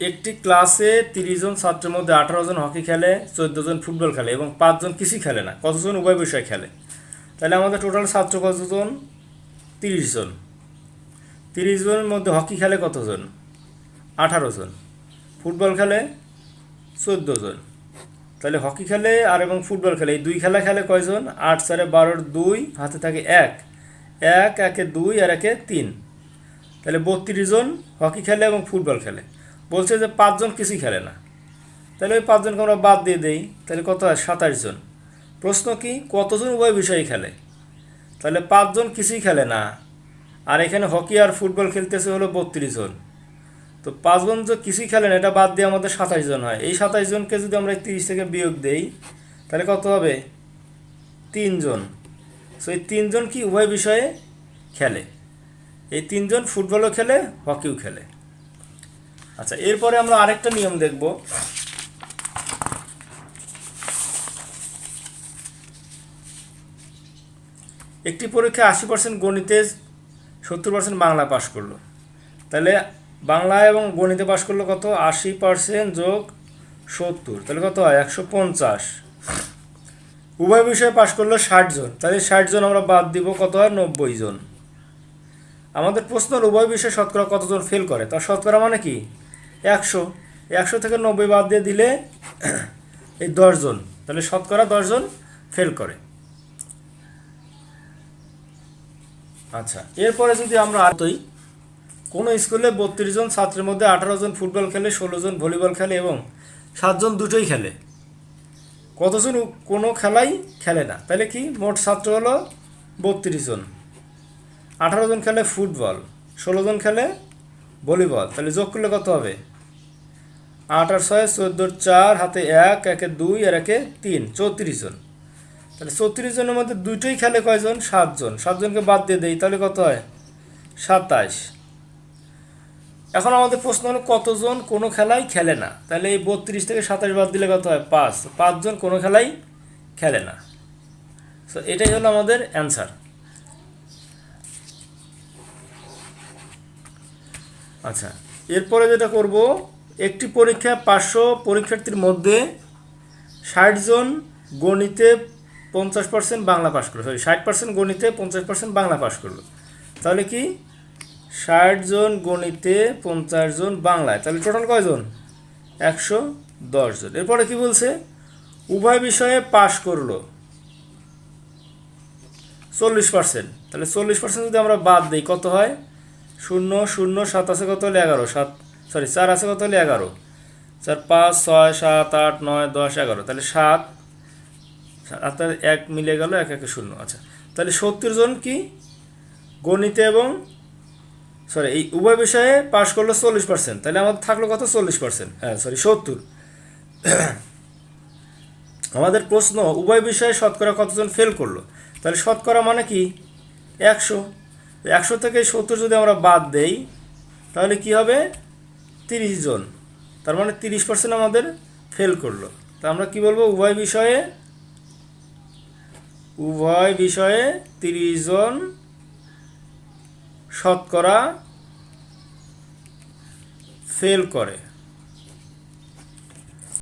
একটি ক্লাসে তিরিশ জন ছাত্রের মধ্যে আঠারো জন হকি খেলে, চোদ্দ জন ফুটবল খেলে এবং পাঁচজন কিছুই খেলে না, কতজন উভয় বিষয় খেলে? তাহলে আমাদের টোটাল ছাত্র কতজন? তিরিশ জন। তিরিশ জনের মধ্যে হকি খেলে কতজন? আঠারো জন। ফুটবল খেলে চোদ্দ জন। তাহলে হকি খেলে আর এবং ফুটবল খেলে, এই দুই খেলা খেলে কয়জন? আট, চারে বারোর দুই, হাতে থাকে এক। এক, একে দুই আর একে তিন। তাহলে বত্রিশ জন হকি খেলে এবং ফুটবল খেলে। বলছে যে পাঁচজন কিছুই খেলে না। তাহলে ওই পাঁচজনকে আমরা বাদ দিয়ে দেই, তাহলে কত হয়? সাতাশ জন। প্রশ্ন কি? কতজন উভয় বিষয়ে খেলে? তাহলে পাঁচজন কিছুই খেলে না। আর এখানে হকি আর ফুটবল খেলতেছে হলো বত্রিশ জন। তো পাঁচজন যে কিছুই খেলেন এটা বাদ দিয়ে আমাদের সাতাশ জন হয়। এই সাতাশ জনকে যদি আমরা তিরিশ থেকে বিয়োগ দেই, তাহলে কত হবে? তিনজন সো এই তিনজন কি উভয় বিষয়ে খেলে? এই তিনজন ফুটবলও খেলে, হকিও খেলে। আচ্ছা এরপরে আমরা আরেকটা নিয়ম দেখব। একটি পরীক্ষায় আশি পার্সেন্ট গণিতে, সত্তর পার্সেন্ট বাংলা পাশ করল। তাহলে বাংলা এবং গণিতে পাশ করল কত? আশি পার্সেন্ট যোগ সত্তর, তাহলে কত হয়? একশো পঞ্চাশ। উভয় বিষয়ে পাশ করল ষাট জন, তাহলে ষাট জন আমরা বাদ দিব, কত হয়? নব্বই জন। আমাদের প্রশ্ন উভয় বিষয়ে শতকরা কতজন ফেল করে? তার শতকরা মানে কি? একশো একশো থেকে নব্বই বাদ দিয়ে দিলে এই দশজন। তাহলে শতকরা দশজন ফেল করে। আচ্ছা এরপরে যদি আমরা আতই কোনো স্কুলে বত্রিশ জন ছাত্রের মধ্যে আঠারো জন ফুটবল খেলে, ষোলো জন ভলিবল খেলে এবং সাতজন দুটোই খেলে, কতজন কোনো খেলাই খেলে না? তাহলে কি? মোট ছাত্র হলো বত্রিশ জন। আঠারো জন খেলে ফুটবল, ষোলো জন খেলে ভলিবল, তাহলে যোগ করলে কত হবে? আট ছয় চোদ্দোর চার, হাতে এক, একে দুই আর একে তিন, চৌত্রিশ জন। তাহলে চৌত্রিশ জনের মধ্যে দুইটোই খেলে কয়জন? সাতজন সাতজনকে বাদ দিয়ে দেই, তাহলে কত হয়? সাতাশ এখন আমাদের প্রশ্ন হলো, কতজন কোনো খেলাই খেলে না? তাহলে এই বত্রিশ থেকে সাতাশ বাদ দিলে কত হয়? পাঁচ। পাঁচজন কোনো খেলাই খেলে না। সো এটাই হলো আমাদের অ্যান্সার। আচ্ছা এরপরে যেটা করব একটি পরীক্ষা পাঁচশো পরীক্ষার্থীর মধ্যে ষাট জন গণিতে পঞ্চাশ পার্সেন্ট বাংলা পাশ করল। সরি ষাট পার্সেন্ট গণিতে পঞ্চাশ পার্সেন্ট বাংলা পাশ করল। তাহলে কি? ষাট জন গণিতে পঞ্চাশ জন বাংলায়। তাহলে টোটাল কয়জন একশো দশ জন। এরপরে কি বলছে? উভয় বিষয়ে পাশ করল চল্লিশ পার্সেন্ট তাহলে চল্লিশ পার্সেন্ট যদি আমরা বাদ দিই, কত হয়? শূন্য শূন্য, সাত আছে কত? হলে এগারো। সাত সরি চার আছে কত হলে এগারো? চার পাঁচ, ছয়, সাত, আট, নয়, দশ, এগারো। তাহলে সাত আপনার এক মিলে গেল এক, একে শূন্য। আচ্ছা তাহলে সত্তর জন কি? গণিতে এবং সরি এই উভয় বিষয়ে পাশ করল চল্লিশ পার্সেন্ট তাহলে আমাদের থাকল কত? চল্লিশ পার্সেন্ট হ্যাঁ সরি সত্তর। আমাদের প্রশ্ন, উভয় বিষয়ে শতকরা কতজন ফেল করল? তাহলে শতকরা মানে কি? একশো। একশো থেকে সত্তর যদি আমরা বাদ দেই, তাহলে কি হবে? তিরিশ জন। তার মানে তিরিশ পার্সেন্ট আমাদের ফেল করল। তা আমরা কি বলব? উভয় বিষয়ে উভয় বিষয়ে তিরিশ জন শতকরা ফেল করে।